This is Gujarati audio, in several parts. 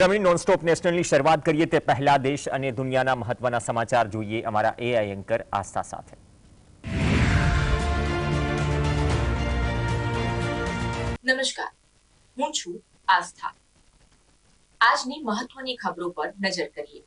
નવીન નોનસ્ટોપ નેશનલની શરૂઆત કરીએ તે પહેલા દેશ અને દુનિયાના મહત્વના સમાચાર જોઈએ અમારા એઆઈ એન્કર આસ્થા સાથે. નમસ્કાર, હું છું આસ્થા. આજની મહત્વની ખબરો પર નજર કરીએ.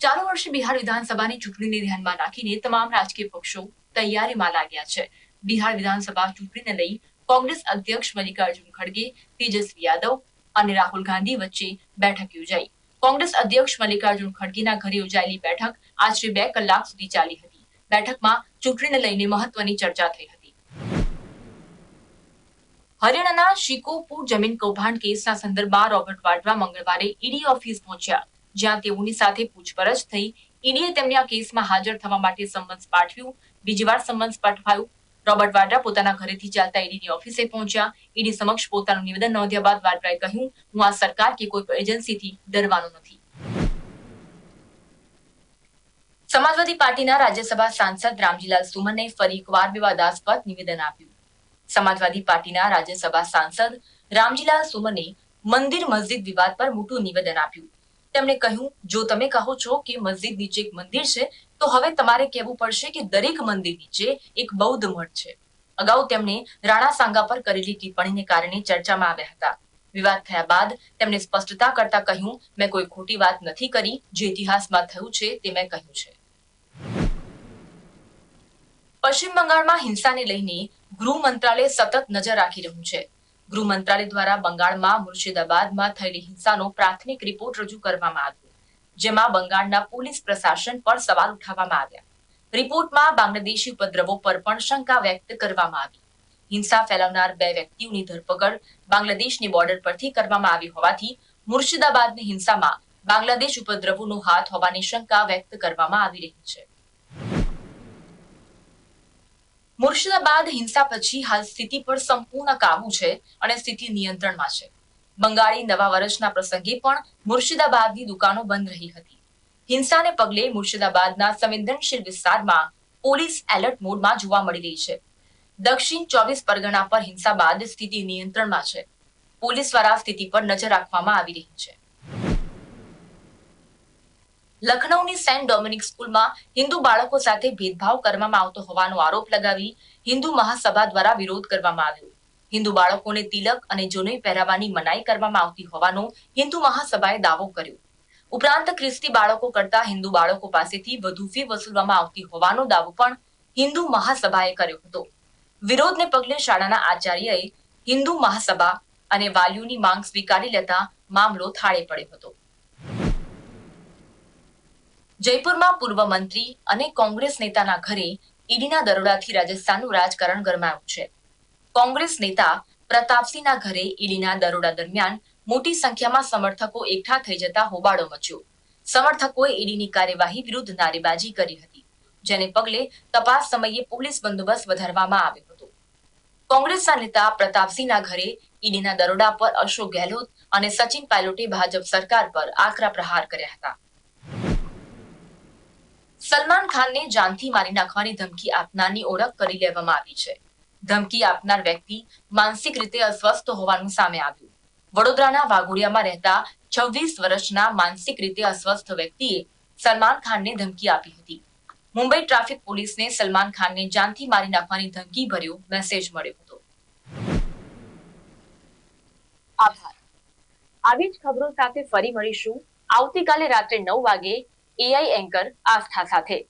ચાલુ વર્ષે બિહાર વિધાનસભાની ચૂંટણીને ધ્યાનમાં રાખીને તમામ રાજકીય પક્ષો તૈયારીમાં લાગ્યા છે. બિહાર વિધાનસભા ચૂંટણીને લઈ કોંગ્રેસ અધ્યક્ષ મલ્લિકાર્જુન ખડગે, તેજસ્વી યાદવ અને રાહુલ ગાંધી વચ્ચે બેઠક યોજાઈ. કોંગ્રેસ અધ્યક્ષ મલ્લિકાર્જુન ખડગેના ઘરે યોજાયેલી બેઠક આશરે બે કલાક સુધી ચાલી હતી. બેઠકમાં ચૂંટણીને લઈને મહત્વની ચર્ચા થઈ હતી. હરિયાણાના શિકોપુર જમીન કૌભાંડ કેસના સંદર્ભમાં રોબર્ટ વાડ્રા મંગળવારે ઈડી ઓફિસ પહોંચ્યા, જ્યાં તેઓની સાથે પૂછપરછ થઈ. ઈડીએ તેમને આ કેસમાં હાજર થવા માટે સમન્સ પાઠવ્યું. બીજી વાર સમન્સ પાઠવાયું રોબર્ટ વાડ્રા પોતાના ઘરેથી ચાલતા ઈડીની ઓફિસે પહોંચ્યા. ઈડી સમક્ષ પોતાનું નિવેદન નોંધ્યા બાદ વાડ્રાએ કહ્યું, હું આ સરકાર કે કોઈ એજન્સીથી ડરવાનો નથી. સમાજવાદી પાર્ટીના રાજ્યસભા સાંસદ રામજીલાલ સુમને ફરી એકવાર વિવાદાસ્પદ નિવેદન આપ્યું. સમાજવાદી પાર્ટીના રાજ્યસભા સાંસદ રામજીલાલ સુમને મંદિર મસ્જિદ વિવાદ પર મોટું નિવેદન આપ્યું. તેમણે કહ્યું, જો તમે કહો છો કે મસ્જિદ નીચે એક મંદિર છે તો હવે તમારે કહેવું પડશે કે દરેક મંદિર નીચે એક બૌદ્ધ મઠ છે. અગાઉ તેમણે રાણા સાંગા પર કરેલી ટિપ્પણીને કારણે ચર્ચામાં આવ્યા હતા. વિવાદ થયા બાદ તેમણે સ્પષ્ટતા કરતા કહ્યું, મેં કોઈ ખોટી વાત નથી કરી, જે ઇતિહાસમાં થયું છે તે મેં કહ્યું છે. પશ્ચિમ બંગાળમાં હિંસાને લઈને ગૃહ મંત્રાલય સતત નજર રાખી રહ્યું છે. ગૃહ મંત્રાલય દ્વારા બંગાળમાં, મુર્શિદાબાદમાં થયેલી હિંસાનો પ્રાથમિક રિપોર્ટ રજૂ કરવામાં આવ્યો. જેમાં બંગાળના પોલીસ પ્રશાસન પર સવાલ ઉઠાવવામાં આવ્યા. રિપોર્ટમાં બાંગ્લાદેશી ઉપદ્રવો પર પણ શંકા વ્યક્ત કરવામાં આવી. હિંસા ફેલાવનાર બે વ્યક્તિઓની ધરપકડ બાંગ્લાદેશની બોર્ડર પરથી કરવામાં આવી હોવાથી મુર્શિદાબાદની હિંસામાં બાંગ્લાદેશ ઉપદ્રવોનો હાથ હોવાની શંકા વ્યક્ત કરવામાં આવી રહી છે. મુર્શિદાબાદ હિંસા પછી હાલ સ્થિતિ પર સંપૂર્ણ કાબુ છે અને સ્થિતિ નિયંત્રણમાં છે. બંગાળી નવા વર્ષના પ્રસંગે પણ મુર્શિદાબાદની દુકાનો બંધ રહી હતી. હિંસાને પગલે મુર્શિદાબાદના સંવેદનશીલ વિસ્તારમાં પોલીસ એલર્ટ મોડમાં જોવા મળી રહી છે. દક્ષિણ ચોવીસ પરગણા પર હિંસા બાદ સ્થિતિ નિયંત્રણમાં છે. પોલીસ દ્વારા સ્થિતિ પર નજર રાખવામાં આવી રહી છે. લખનૌની સેન્ટ ડોમિનિક સ્કૂલમાં હિન્દુ બાળકો સાથે ભેદભાવ કરવામાં આવતો હોવાનો આરોપ લગાવી હિન્દુ મહાસભા દ્વારા વિરોધ કરવામાં આવ્યો. હિન્દુ બાળકોને તિલક અને જોનઈ પહેરાવવાની મનાઈ કરવામાં આવતી હોવાનો હિન્દુ મહાસભાએ દાવો કર્યો. ઉપરાંત ખ્રિસ્તી બાળકો કરતા હિન્દુ બાળકો પાસેથી વધુ ફી વસૂલવામાં આવતી હોવાનો દાવો પણ હિન્દુ મહાસભાએ કર્યો હતો. વિરોધને પગલે શાળાના આચાર્યએ હિન્દુ મહાસભા અને વાલીઓની માંગ સ્વીકારી લેતા મામલો થાળે પડ્યો હતો. જયપુરમાં પૂર્વ મંત્રી અને કોંગ્રેસ નેતાના ઘરે ઈડીના દરોડાથી રાજસ્થાનનું રાજકારણ ગરમાયું છે. કોંગ્રેસ નેતા પ્રતાપસિંહના ઘરે ઈડીના દરોડા દરમિયાન મોટી સંખ્યામાં સમર્થકો એકઠા થઈ જતા હોબાળો મચ્યો. સમર્થકોએ ઈડીની કાર્યવાહી વિરુદ્ધ નારેબાજી કરી હતી, જેને પગલે તપાસ સમયે પોલીસ બંદોબસ્ત વધારવામાં આવ્યો હતો. કોંગ્રેસના નેતા પ્રતાપસિંહના ઘરે ઈડીના દરોડા પર અશોક ગેહલોત અને સચિન પાયલોટે ભાજપ સરકાર પર આકરા પ્રહાર કર્યા હતા. સલમાન ખાનને જાનથી મારી નાખવાની ધમકી આપનારની ઓળખ કરી લેવામાં આવી છે. ધમકી આપનાર વ્યક્તિ માનસિક રીતે અસ્વસ્થ હોવાનું સામે આવ્યું. વડોદરાના વાઘોડિયામાં રહેતા છવ્વીસ વર્ષના માનસિક રીતે અસ્વસ્થ વ્યક્તિએ સલમાન ખાનને ધમકી આપી હતી. મુંબઈ ટ્રાફિક પોલીસને સલમાન ખાનને જાનથી મારી નાખવાની ધમકી ભર્યો મેસેજ મળ્યો હતો. આભાર. આવી જ ખબરો સાથે ફરી મળીશું. આવતીકાલે રાત્રે નવ વાગે એઆઈ એન્કર આસ્થા સાથે.